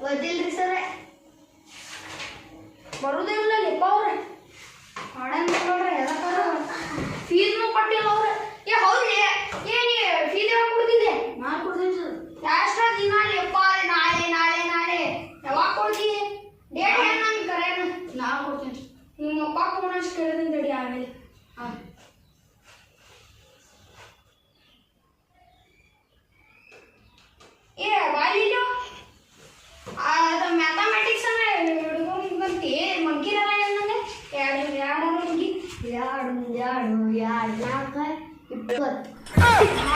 ಗೊತ್ತಿಲ್ರಿ ಸರ ಬರೋದೇ ಇಲ್ಲ ನಿಪ್ಪ ಅವ್ರೆ ಮಾಡಂಗಿಲ್ಲ ನೋಡ್ರಿ ಎಲ್ಲ ಫೀಸ್ನು ಕೊಟ್ಟಿಲ್ಲ ಅವ್ರೆ ಏ ಹೌದು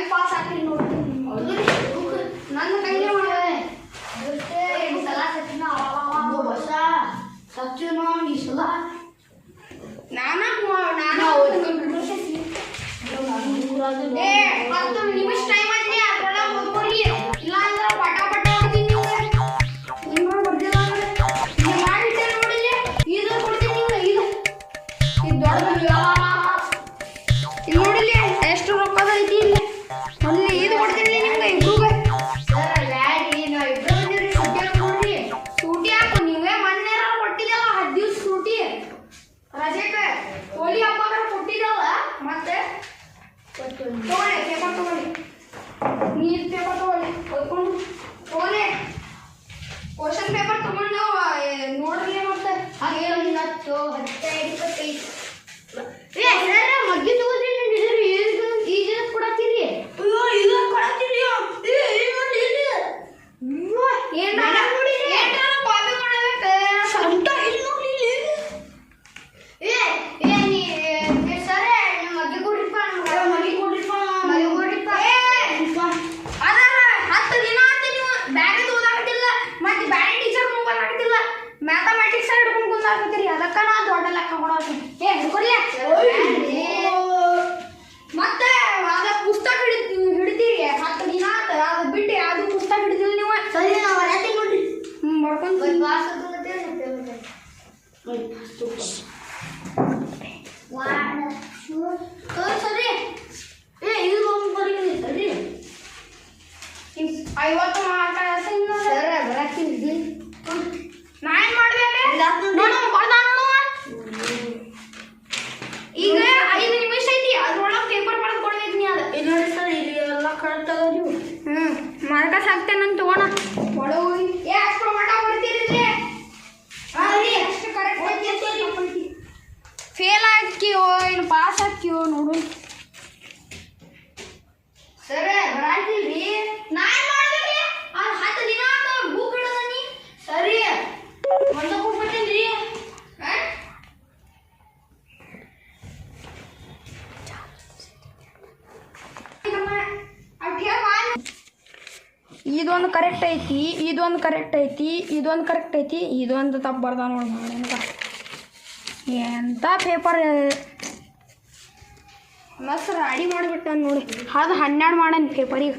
ಟೈಮ್ ಪಾಸ್ ಆಗ್ತೀನಿ ನೋಡ್ತೀನಿ ನನ್ನ ಕೈಯಲ್ಲಿ unido pelo ಅದಕ್ಕನ ದೊಡ್ಡ ಲೆಕ್ಕ ಕೊಡೋದು. ಏ ಮತ್ತೆ ಅದ ಪುಸ್ತಕ ಹಿಡಿದ್ ಹಿಡಿದಿರಿ ಹತ್ತು ದಿನ ಅದು ಬಿಟ್ಟು ಅದು ಪುಸ್ತಕ ಹಿಡಿದಿಲ್ಲ ನೀವು. ಸರಿ ನಾವು ಹೊರಗೆ ನೋಡ್ರಿ ಹ್ಞೂ ಮಾಡ್ಕೊಂಡು ಬಾಸ್ ಸರಿ ಏ ಇದು ಬರೀ ಸರಿ ಐವತ್ತು ಮಾತಾಡ್ತೀನಿ ಸರ್ ಬರಕ್ಕೆ ನಾನು ಮಾಡ್ಬೇಕು? ಇದೊಂದು ಕರೆಕ್ಟ್ ಐತಿ ಇದೊಂದು ಕರೆಕ್ಟ್ ಐತಿ ಇದೊಂದು ಕರೆಕ್ಟ್ ಐತಿ ಇದೊಂದು ತಪ್ಪು ಬರ್ದ ನೋಡಿ ಮಾಡೇನಪ್ಪ ಎಂಥ ಪೇಪರ್ ಮಸ್ತ್ ರೆಡಿ ಮಾಡಿಬಿಟ್ಟು ನೋಡಿ. ಅದು ಹನ್ನೆರಡು ಮಾಡನ್ ಈಗ.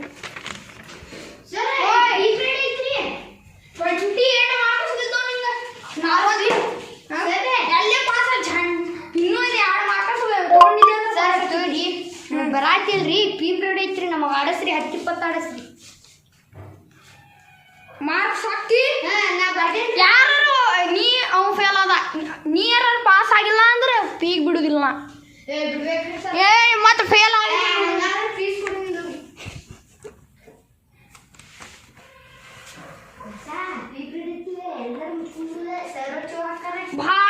ಬರಾತಿಲ್ರಿ. ಪಿ ಪ್ರೀಡ್ ಐತ್ರಿ. ನಮಗೆ ಆಡಸ್ರಿ. ಹತ್ತು ಇಪ್ಪತ್ತು ಆಡಸ್ರಿ. ಮಾರ್ಕ್ಸ್ ಹಾಕಿ ಯಾರು ನೀ ಅವ ಫೇಲ್ ಅದ ನೀ ಯಾರು ಪಾಸ್ ಆಗಿಲ್ಲ ಅಂದ್ರೆ ಪೀಕ್ ಬಿಡುದಿಲ್ಲ ಏ ಮತ್ತೆ ಫೇಲ್ ಆಗಿ. ಭಾಳ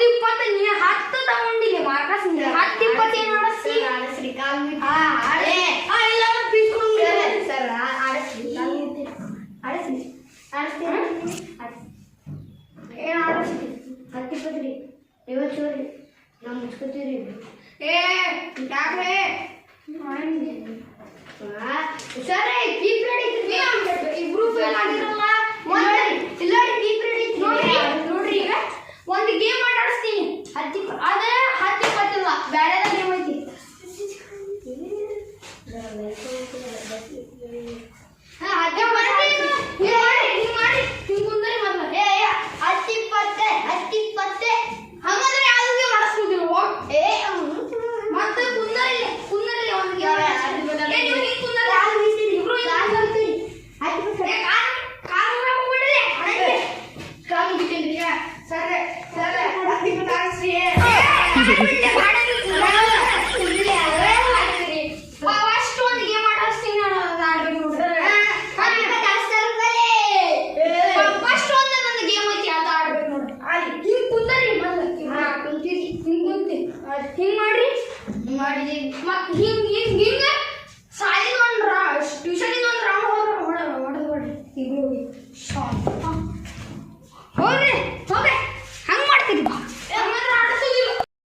ಹತ್ತು ಇಪ್ಪತ್ತು ನೀ ಹತ್ತು ತಗೊಂಡಿಲ್ಲ ಮಾರ್ಕಸ್ ಹತ್ತು ಇಪ್ಪತ್ತು ಏನು ಮಾಡಿಸ್ತಿ ಆಡಸ್ರಿ ಕಾಲ್ ಆ, ಆಡ್ಸಿ. ಆ, ಇಲ್ಲ ಅಂದ್ರೆ ಫೀಸ್ ಕೊಡು. ಸರ್ ಆಡಸ್ರಿ ಆಡಸ್ರಿ ಆಡಸ್ತೀರ ಏನು ಆಡಿಸ್ತಿ ರೀ. ಐವತ್ತು ರೀ ನಾವು ಮುಚ್ಕೋತೀವಿ ಏ ಯಾಕೆ ಸರ್ ಕೀಪ್ ಇಬ್ರು ಫೇಲ್ Friday. Ma- him